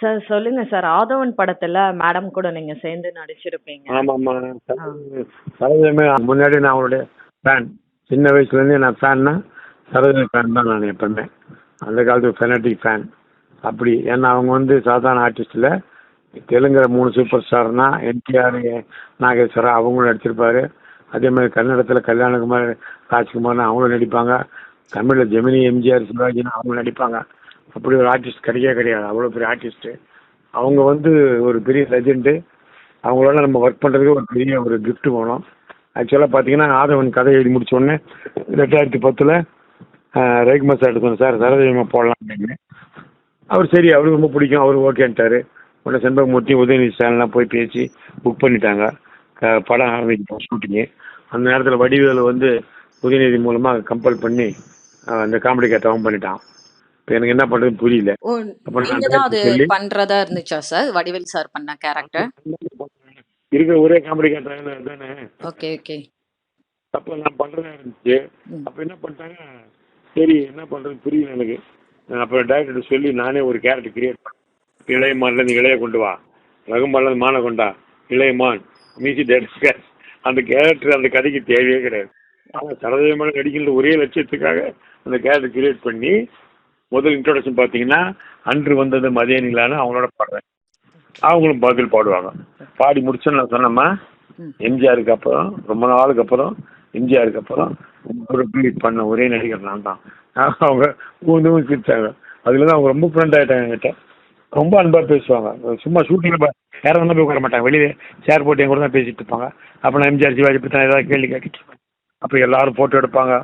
Sir சொல்லுங்க sir ஆதவன் படத்துல madam கூட நீங்க சேர்ந்து நடிச்சிருப்பீங்க. ஆமாம்மா. சரோஜமே முன்னாடி நான் அவருடைய ஃபேன் சின்ன வயசுலேருந்தே நான் ஃபேன்னா சரோஜா ஃபேன் தான் நான் எப்பவுமே. அந்த காலத்து ஃபெனட்டிக் ஃபேன் அப்படி. ஏன்னா அவங்க வந்து சாதாரண ஆர்டிஸ்டில் தெலுங்குல மூணு சூப்பர் ஸ்டார்னா என்டிஆர் நாகேஸ்வரா அவங்களும் நடிச்சிருப்பாரு. அதே மாதிரி கன்னடத்தில் கல்யாணகுமார் ராஜ்குமார்னு அவங்களும் நடிப்பாங்க. தமிழில் ஜெமினி எம்ஜிஆர் சிவாஜின்னு அவங்களும் நடிப்பாங்க. அப்படி ஒரு ஆர்டிஸ்ட் கிடைக்கவே கிடையாது. அவ்வளோ பெரிய ஆர்டிஸ்ட்டு அவங்க வந்து ஒரு பெரிய லெஜெண்டு அவங்களோட நம்ம ஒர்க் பண்ணுறதுக்கு ஒரு பெரிய ஒரு கிஃப்ட்டு வேணும். ஆக்சுவலாக பார்த்தீங்கன்னா ஆதவன் கதை எழுதி முடிச்ச ரெண்டாயிரத்தி பத்தில் ரவிக்குமார் சார் சொன்னேன் சார் சரதேவமா போடலாம் அப்படின்னு. அவர் சரி அவருக்கு ரொம்ப பிடிக்கும். அவர் ஓகேன்ட்டாரு உடனே செண்பகமூர்த்தி உதயநிதி ஸ்டாலின்லாம் போய் பேசி புக் பண்ணிட்டாங்க. படம் ஆரம்பிக்கும் ஷூட்டிங்கு அந்த நேரத்தில் வடிவேலு வந்து உதயநிதி மூலமாக கம்பல் பண்ணி அந்த காமெடி கேட்டவன் பண்ணிட்டான். எனக்கு என்ன பண்ணுறதுன்னு புரியல. அப்ப பண்றதா இருந்துச்சா சார்? வடிவேல் சார் பண்ண கேரக்டர் இருக்கிற ஒரே காமெடி கேட்டாங்க தானே ஓகே ஓகே. அப்போ நான் பண்ணுறதா இருந்துச்சு. அப்போ என்ன பண்ணிட்டாங்க? சரி என்ன பண்ணுறது புரியல எனக்கு. அப்புறம் டேரக்டர் சொல்லி நானே ஒரு கேரக்டர் கிரியேட் பண்ணேன். இளையமான்ல நீ இளைய கொண்டு வா. ரகுமான்ல மானை கொண்டா. இளையமான் மீசி டேரக்டர் அந்த கேரக்டர் அந்த கதைக்கு தேவையே கிடையாது. ஆனால் சரதேவமான நடிக்கின்ற ஒரே லட்சியத்துக்காக அந்த கேரக்டர் கிரியேட் பண்ணி முதல் இன்ட்ரோடக்ஷன் பார்த்தீங்கன்னா அன்று வந்தது மதிய நிலான்னு அவங்களோட பாடுறேன். அவங்களும் பதில் பாடுவாங்க. பாடி முடிச்சோன்னு நான் சொன்னேம்மா. எம்ஜிஆருக்கு அப்புறம் ரொம்ப நாளுக்கு அப்புறம் எம்ஜிஆருக்கு அப்புறம் பண்ண ஒரே நடிகர் நான் தான். அவங்க ஊந்து ஊந்து சிரிச்சாங்க. அதுல தான் அவங்க ரொம்ப ஃப்ரெண்ட் ஆயிட்டாங்க என்கிட்ட. ரொம்ப அன்பா பேசுவாங்க. சும்மா ஷூட்டிங்கில் வேற ஒன்றும் போய் உட்கார மாட்டாங்க. வெளியே சேர் போட்டு என் கூட தான் பேசிட்டு இருப்பாங்க. அப்போ நான் எம்ஜிஆர் சிவாஜி பற்றி நான் ஏதாவது கேள்வி கேட்டுட்டு இருப்பேன். அப்போ எல்லாரும் ஃபோட்டோ எடுப்பாங்க.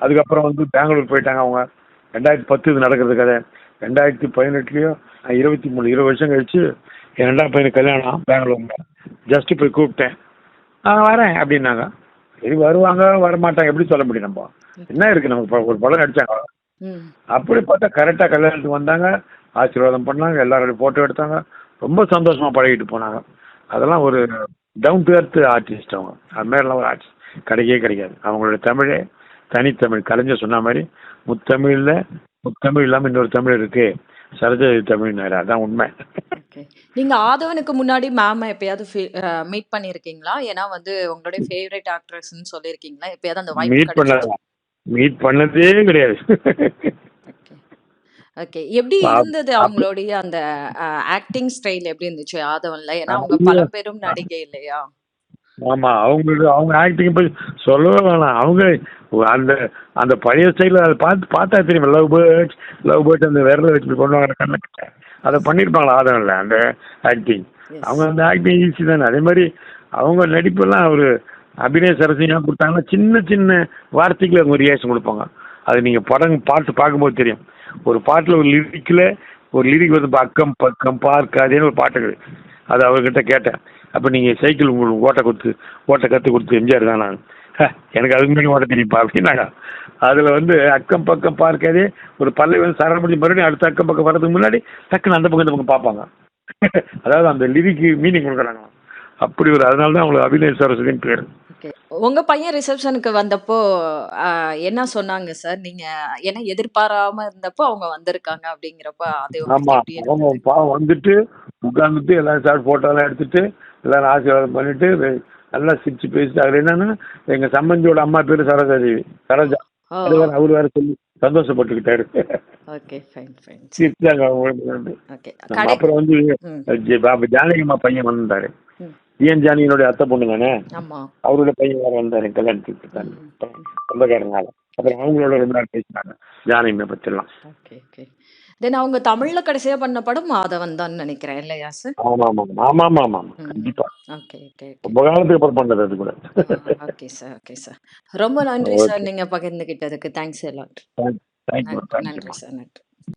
அதுக்கப்புறம் வந்து பெங்களூர் போயிட்டாங்க அவங்க. ரெண்டாயிரத்தி பத்து இது நடக்கிறது கதை. ரெண்டாயிரத்தி பதினெட்டுலேயோ இருபத்தி மூணு இருபது வருஷம் கழிச்சு என் ரெண்டாவது பையனுக்கு கல்யாணம் பெங்களூர்ல. ஜஸ்ட் போய் கூப்பிட்டேன். ஆ வரேன் அப்படின்னாங்க. சரி வருவாங்க வரமாட்டாங்க எப்படி சொல்ல முடியும் நம்ம? என்ன இருக்கு? நமக்கு ஒரு படம் நடிச்சாங்க. அப்படி பார்த்தா கரெக்டாக கல்யாணத்துக்கு வந்தாங்க. ஆசீர்வாதம் பண்ணாங்க. எல்லாரோட ஃபோட்டோ எடுத்தாங்க. ரொம்ப சந்தோஷமா பழகிட்டு போனாங்க. அதெல்லாம் ஒரு டவுன் டு எர்த் ஆர்டிஸ்ட் அவங்க. அது மாதிரிலாம் ஒரு ஆர்டிஸ்ட் கிடைக்கவே கிடைக்காது. அவங்களோட தமிழே தனித்தமிழ் கலைஞர் சொன்ன மாதிரி முத்தமிழில் முத்தமிழ் இல்லாமல் இன்னொரு தமிழ் இருக்கு. சரஜதி தமிழ்னாரு அதான் உண்மை. ஓகே நீங்க ஆதவனுக்கு முன்னாடி மேம் எப்பயாவது மீட் பண்ணிருக்கீங்களா? ஏன்னா வந்து உங்களுடைய ஃபேவரட் ஆக்ட்ரஸ்னு சொல்லியிருக்கீங்களா எப்பயாவது அந்த வாய்ப்பு மீட் பண்ண கிடைச்சா மீட் பண்ணதே கிடையாது. ஓகே ஓகே எப்படி பாப்- இருந்தது அவங்களுடைய அந்த ஆக்டிங் ஸ்டைல் எப்படி இருந்துச்சு ஆதவன்ல? ஏன்னா அவங்க பல பேரும் நடிகை இல்லையா? ஆமா அவங்களுக்கு அவங்க ஆக்டிங் பத்தி சொல்லவே வேணாம். அவங்க அந்த அந்த பழைய ஸ்டைல அதை பார்த்து பார்த்தா தெரியும். லவ் பேர்ட்ஸ் லவ் பேர்ட்ஸ் அந்த விரல வச்சு இப்படி பண்ணுவாங்க கண்ணு அதை பண்ணியிருப்பாங்களா? ஆதரவில் அந்த ஆக்டிங். அவங்க அந்த ஆக்டிங் ஈஸி தானே. அதே மாதிரி அவங்க நடிப்பெல்லாம் ஒரு அபிநய சரசியாக கொடுத்தாங்கன்னா சின்ன சின்ன வார்த்தைக்கு அவங்க ரியாக்ஷன் கொடுப்பாங்க. அது நீங்கள் படம் பாட்டு பார்க்கும்போது தெரியும். ஒரு பாட்டில் ஒரு லிரிக்கில் ஒரு லிரிக் வந்து பக்கம் பக்கம் பார்க்காதேன்னு ஒரு பாட்டு அது அவர்கிட்ட கேட்டேன். அப்போ நீங்கள் சைக்கிள் உங்களுக்கு ஓட்ட கொடுத்து ஓட்ட கற்றுக் கொடுத்து எம்ஜிஆர் தான் நான். எனக்கு அதுக்கு மேலே ஓட்ட தெரியும்ப்பா அப்படின்னாங்க அதில் வந்து அக்கம் பக்கம் பார்க்காதே ஒரு பல்லை வந்து சரண முடிஞ்சு மறுபடியும் அடுத்த அக்கம் பக்கம் வர்றதுக்கு முன்னாடி டக்குன்னு அந்த பக்கம் இந்த பக்கம் பார்ப்பாங்க. அதாவது அந்த லிரிக்கு மீனிங் கொடுக்குறாங்க. அப்படி ஒரு அதனால தான் அவங்களுக்கு அபிநய சரஸ்வதின்னு பேர். ஓகே. உங்க பையன் ரிசப்ஷனுக்கு வந்தப்போ என்ன சொன்னாங்க சார்? நீங்க ஏன்னா எதிர்பாராம இருந்தப்போ அவங்க வந்திருக்காங்க அப்படிங்கிறப்ப அது ஆமா. அவங்க வந்துட்டு உட்காந்துட்டு எல்லாரும் சார் போட்டோலாம் எடுத்துட்டு எல்லாரும் ஆசீர்வாதம் பண்ணிட்டு நல்லா சிரிச்சு பேசிட்டு அவர் என்னன்னா எங்க சம்பந்தியோட அம்மா பேரு சரோஜா. தேவி சரோஜா அவர் வேற சொல்லி சந்தோஷப்பட்டுக்கிட்டாரு. சிரிச்சாங்க அவங்க அப்புறம் வந்து ம். ஜெ- பாபு ஜானகிமா பையன் வந்தாரு. டிஎன் ஜானகியினுடைய அத்தை பொண்ணு தானே ஆமா. அவரோட பையன் வேற வந்தாரு கல்யாணத்துக்கு தான் சொந்தக்காரனால அப்புறம் அவங்களோட ரொம்ப நேரம் பேசினாங்க. ஜானகிமை பத்திலாம். Okay okay. தென் அவங்க தமிழ்ல கடைசியா பண்ண படம் மாதவன் தான் நினைக்கிறேன் இல்லையா சார் ஆமா ஆமா ஆமா ஆமா ஆமா. கண்டிப்பா. ஓகே ஓகே ரொம்ப காலத்துக்கு அப்புறம் பண்ணது அது கூட. ஓகே சார் ஓகே சார் ரொம்ப நன்றி சார் நீங்க பகிர்ந்துகிட்டதுக்கு. தேங்க்ஸ் எல்லாம் நன்றி சார் நன்றி.